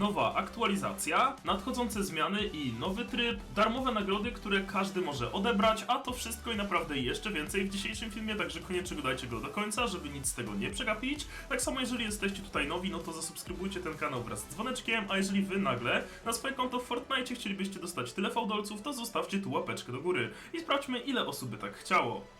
Nowa aktualizacja, nadchodzące zmiany i nowy tryb, darmowe nagrody, które każdy może odebrać, a to wszystko i naprawdę jeszcze więcej w dzisiejszym filmie, także koniecznie dodajcie go do końca, żeby nic z tego nie przegapić. Tak samo jeżeli jesteście tutaj nowi, no to zasubskrybujcie ten kanał wraz z dzwoneczkiem, a jeżeli wy nagle na swoje konto w Fortnite chcielibyście dostać tyle fałdolców, to zostawcie tu łapeczkę do góry i sprawdźmy ile osób by tak chciało.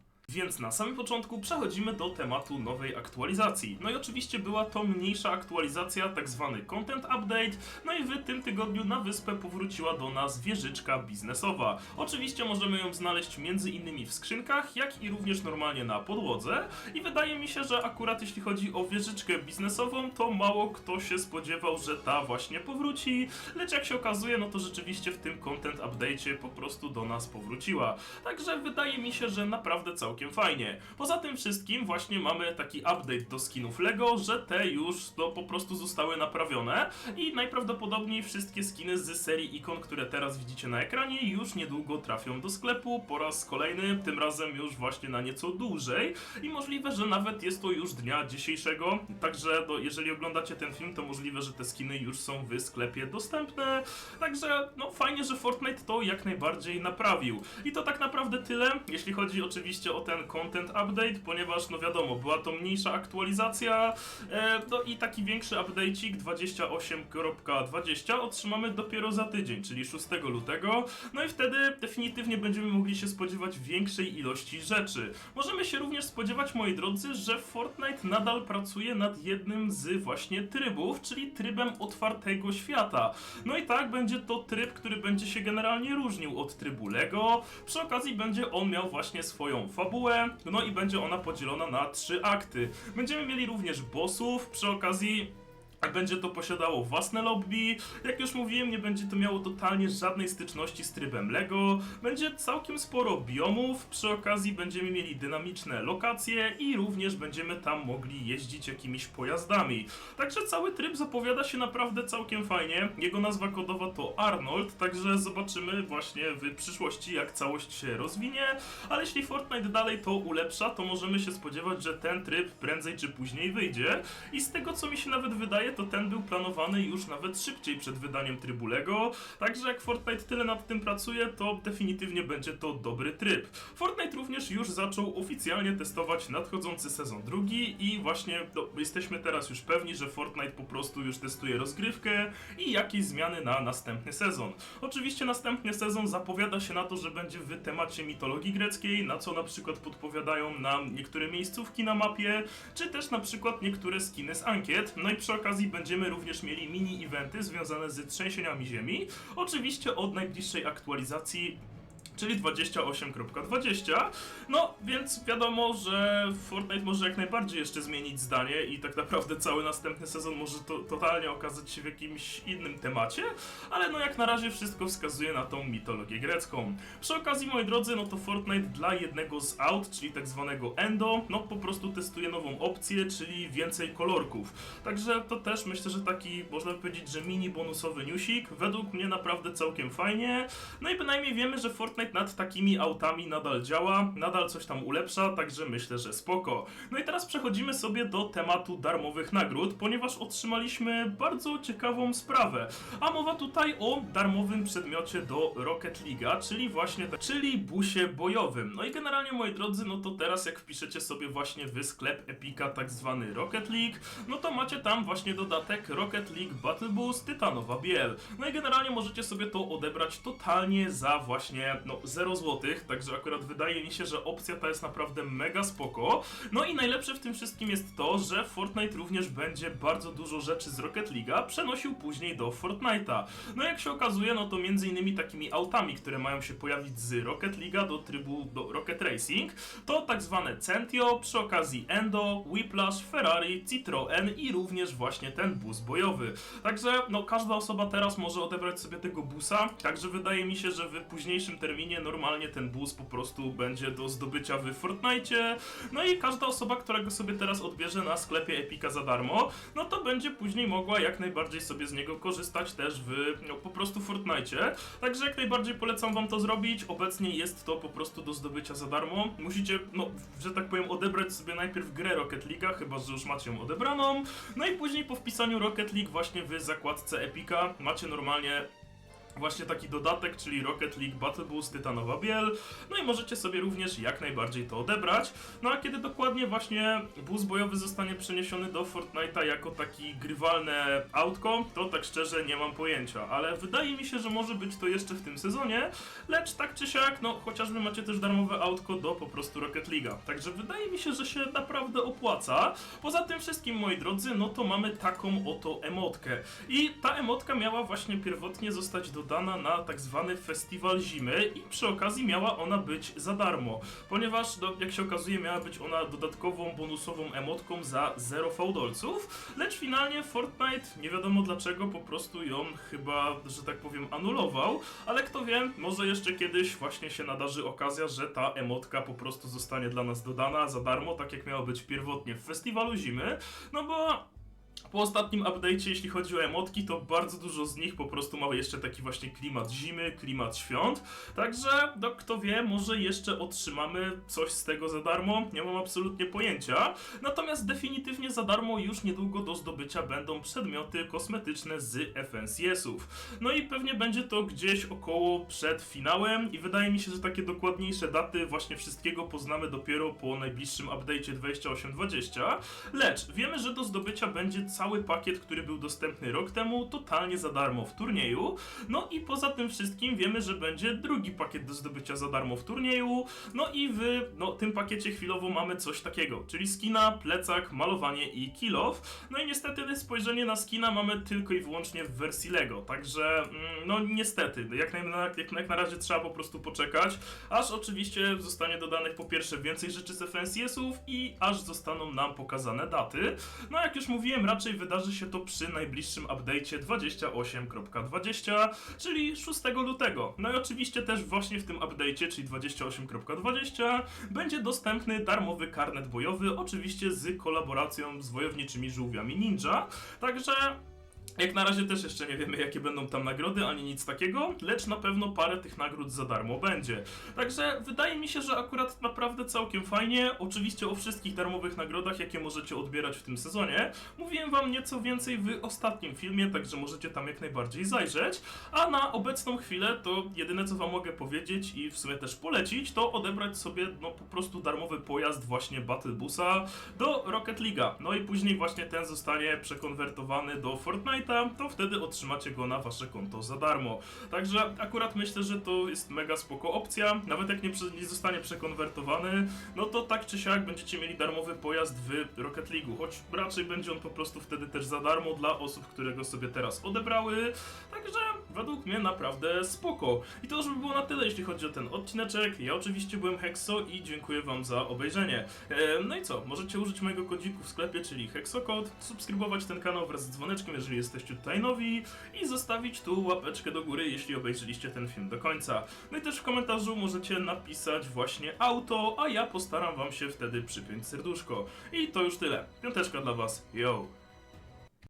Więc na samym początku przechodzimy do tematu nowej aktualizacji. No i oczywiście była to mniejsza aktualizacja, tak zwany content update. No i w tym tygodniu na wyspę powróciła do nas wieżyczka biznesowa. Oczywiście możemy ją znaleźć między innymi w skrzynkach, jak i również normalnie na podłodze. I wydaje mi się, że akurat jeśli chodzi o wieżyczkę biznesową, to mało kto się spodziewał, że ta właśnie powróci. Lecz jak się okazuje, no to rzeczywiście w tym content update'cie po prostu do nas powróciła. Także wydaje mi się, że naprawdę całkiem fajnie. Poza tym wszystkim właśnie mamy taki update do skinów LEGO, że te już to po prostu zostały naprawione i najprawdopodobniej wszystkie skiny z serii ikon, które teraz widzicie na ekranie już niedługo trafią do sklepu po raz kolejny, tym razem już właśnie na nieco dłużej i możliwe, że nawet jest to już dnia dzisiejszego, także no, jeżeli oglądacie ten film, to możliwe, że te skiny już są w sklepie dostępne, także no fajnie, że Fortnite to jak najbardziej naprawił. I to tak naprawdę tyle, jeśli chodzi oczywiście o ten content update, ponieważ no wiadomo, była to mniejsza aktualizacja, e, no i taki większy update'ik 28.20 otrzymamy dopiero za tydzień, czyli 6 lutego, no i wtedy definitywnie będziemy mogli się spodziewać większej ilości rzeczy. Możemy się również spodziewać, moi drodzy, że Fortnite nadal pracuje nad jednym z właśnie trybów, czyli trybem otwartego świata. No i tak, będzie to tryb, który będzie się generalnie różnił od trybu LEGO. Przy okazji będzie on miał właśnie swoją fabułę, no i będzie ona podzielona na trzy akty. Będziemy mieli również bossów, przy okazji będzie to posiadało własne lobby. Jak już mówiłem, nie będzie to miało totalnie żadnej styczności z trybem LEGO. Będzie całkiem sporo biomów. Przy okazji będziemy mieli dynamiczne lokacje i również będziemy tam mogli jeździć jakimiś pojazdami. Także cały tryb zapowiada się naprawdę całkiem fajnie. Jego nazwa kodowa to Arnold, także zobaczymy właśnie w przyszłości, jak całość się rozwinie. Ale jeśli Fortnite dalej to ulepsza, to możemy się spodziewać, że ten tryb prędzej czy później wyjdzie. I z tego, co mi się nawet wydaje, to ten był planowany już nawet szybciej przed wydaniem trybu LEGO, także jak Fortnite tyle nad tym pracuje, to definitywnie będzie to dobry tryb. Fortnite również już zaczął oficjalnie testować nadchodzący sezon drugi i właśnie no, jesteśmy teraz już pewni, że Fortnite po prostu już testuje rozgrywkę i jakieś zmiany na następny sezon. Oczywiście następny sezon zapowiada się na to, że będzie w temacie mitologii greckiej, na co na przykład podpowiadają nam niektóre miejscówki na mapie, czy też na przykład niektóre skiny z ankiet. No i przy okazji będziemy również mieli mini-eventy związane z trzęsieniami ziemi. Oczywiście od najbliższej aktualizacji czyli 28.20. No, więc wiadomo, że Fortnite może jak najbardziej jeszcze zmienić zdanie i tak naprawdę cały następny sezon może to totalnie okazać się w jakimś innym temacie, ale no jak na razie wszystko wskazuje na tą mitologię grecką. Przy okazji, moi drodzy, no to Fortnite dla jednego z aut, czyli tak zwanego Endo, no po prostu testuje nową opcję, czyli więcej kolorków. Także to też myślę, że taki, można powiedzieć, że mini bonusowy newsik. Według mnie naprawdę całkiem fajnie. No i bynajmniej wiemy, że Fortnite nad takimi autami nadal działa, nadal coś tam ulepsza, także myślę, że spoko. No i teraz przechodzimy sobie do tematu darmowych nagród, ponieważ otrzymaliśmy bardzo ciekawą sprawę. A mowa tutaj o darmowym przedmiocie do Rocket League'a, czyli właśnie, czyli busie bojowym. No i generalnie, moi drodzy, no to teraz jak wpiszecie sobie właśnie w sklep Epica tak zwany Rocket League, no to macie tam właśnie dodatek Rocket League Battle Boost Tytanowa Biel. No i generalnie możecie sobie to odebrać totalnie za właśnie, no 0 zł, także akurat wydaje mi się, że opcja ta jest naprawdę mega spoko. No i najlepsze w tym wszystkim jest to, że Fortnite również będzie bardzo dużo rzeczy z Rocket League'a przenosił później do Fortnite'a. No jak się okazuje, no to między innymi takimi autami, które mają się pojawić z Rocket League'a do trybu do Rocket Racing, to tak zwane Centio, przy okazji Endo, Whiplash, Ferrari, Citroen i również właśnie ten bus bojowy. Także no każda osoba teraz może odebrać sobie tego busa, także wydaje mi się, że w późniejszym terminie terminie normalnie ten bus po prostu będzie do zdobycia w Fortnite. No i każda osoba, która go sobie teraz odbierze na sklepie Epika za darmo, no to będzie później mogła jak najbardziej sobie z niego korzystać też w no, po prostu Fortnite. Także jak najbardziej polecam wam to zrobić. Obecnie jest to po prostu do zdobycia za darmo. Musicie, no, że tak powiem, odebrać sobie najpierw grę Rocket League'a, chyba że już macie ją odebraną. No i później po wpisaniu Rocket League właśnie w zakładce Epika macie normalnie właśnie taki dodatek, czyli Rocket League Battle Boost Tytanowa Biel. No i możecie sobie również jak najbardziej to odebrać. No a kiedy dokładnie właśnie bus bojowy zostanie przeniesiony do Fortnite'a jako taki grywalne autko, to tak szczerze nie mam pojęcia, ale wydaje mi się, że może być to jeszcze w tym sezonie, lecz tak czy siak, no chociażby macie też darmowe autko do po prostu Rocket League'a. Także wydaje mi się, że się naprawdę opłaca. Poza tym wszystkim, moi drodzy, no to mamy taką oto emotkę. I ta emotka miała właśnie pierwotnie zostać dodana na tak zwany festiwal zimy i przy okazji miała ona być za darmo, ponieważ no, jak się okazuje miała być ona dodatkową, bonusową emotką za 0 fałdolców, lecz finalnie Fortnite nie wiadomo dlaczego po prostu ją chyba, że tak powiem, anulował, ale kto wie, może jeszcze kiedyś właśnie się nadarzy okazja, że ta emotka po prostu zostanie dla nas dodana za darmo, tak jak miało być pierwotnie w festiwalu zimy, no bo po ostatnim update'cie, jeśli chodzi o emotki, to bardzo dużo z nich po prostu ma jeszcze taki właśnie klimat zimy, klimat świąt. Także, no kto wie, może jeszcze otrzymamy coś z tego za darmo. Nie mam absolutnie pojęcia. Natomiast definitywnie za darmo już niedługo do zdobycia będą przedmioty kosmetyczne z FNCS-ów. No i pewnie będzie to gdzieś około przed finałem i wydaje mi się, że takie dokładniejsze daty właśnie wszystkiego poznamy dopiero po najbliższym update'cie 2820. Lecz wiemy, że do zdobycia będzie cały pakiet, który był dostępny rok temu, totalnie za darmo w turnieju. No i poza tym wszystkim wiemy, że będzie drugi pakiet do zdobycia za darmo w turnieju. No i w no, tym pakiecie chwilowo mamy coś takiego, czyli skina, plecak, malowanie i kill off. No i niestety spojrzenie na skina mamy tylko i wyłącznie w wersji LEGO, także mm, no niestety, jak na, jak, jak na razie trzeba po prostu poczekać, aż oczywiście zostanie dodanych po pierwsze więcej rzeczy z FNCS-ów i aż zostaną nam pokazane daty. No jak już mówiłem, raczej wydarzy się to przy najbliższym update'cie 28.20, czyli 6 lutego. No i oczywiście też właśnie w tym update'cie, czyli 28.20, będzie dostępny darmowy karnet bojowy, oczywiście z kolaboracją z wojowniczymi żółwiami ninja. Także jak na razie też jeszcze nie wiemy, jakie będą tam nagrody, ani nic takiego, lecz na pewno parę tych nagród za darmo będzie. Także wydaje mi się, że akurat naprawdę całkiem fajnie. Oczywiście o wszystkich darmowych nagrodach, jakie możecie odbierać w tym sezonie, mówiłem wam nieco więcej w ostatnim filmie, także możecie tam jak najbardziej zajrzeć. A na obecną chwilę to jedyne co wam mogę powiedzieć i w sumie też polecić, to odebrać sobie no po prostu darmowy pojazd właśnie Battle Busa do Rocket League'a. No i później właśnie ten zostanie przekonwertowany do To wtedy otrzymacie go na wasze konto za darmo. Także akurat myślę, że to jest mega spoko opcja. Nawet jak nie, nie zostanie przekonwertowany, no to tak czy siak będziecie mieli darmowy pojazd w Rocket League'u, choć raczej będzie on po prostu wtedy też za darmo dla osób, które go sobie teraz odebrały. Także według mnie naprawdę spoko. I to już by było na tyle, jeśli chodzi o ten odcineczek. Ja oczywiście byłem Hexo i dziękuję wam za obejrzenie. E, no i co? Możecie użyć mojego kodziku w sklepie, czyli Hexokod, subskrybować ten kanał wraz z dzwoneczkiem, jeżeli jesteście tutaj nowi i zostawić tu łapeczkę do góry, jeśli obejrzeliście ten film do końca. No i też w komentarzu możecie napisać właśnie auto, a ja postaram wam się wtedy przypiąć serduszko. I to już tyle. Piąteczka dla was. Yo!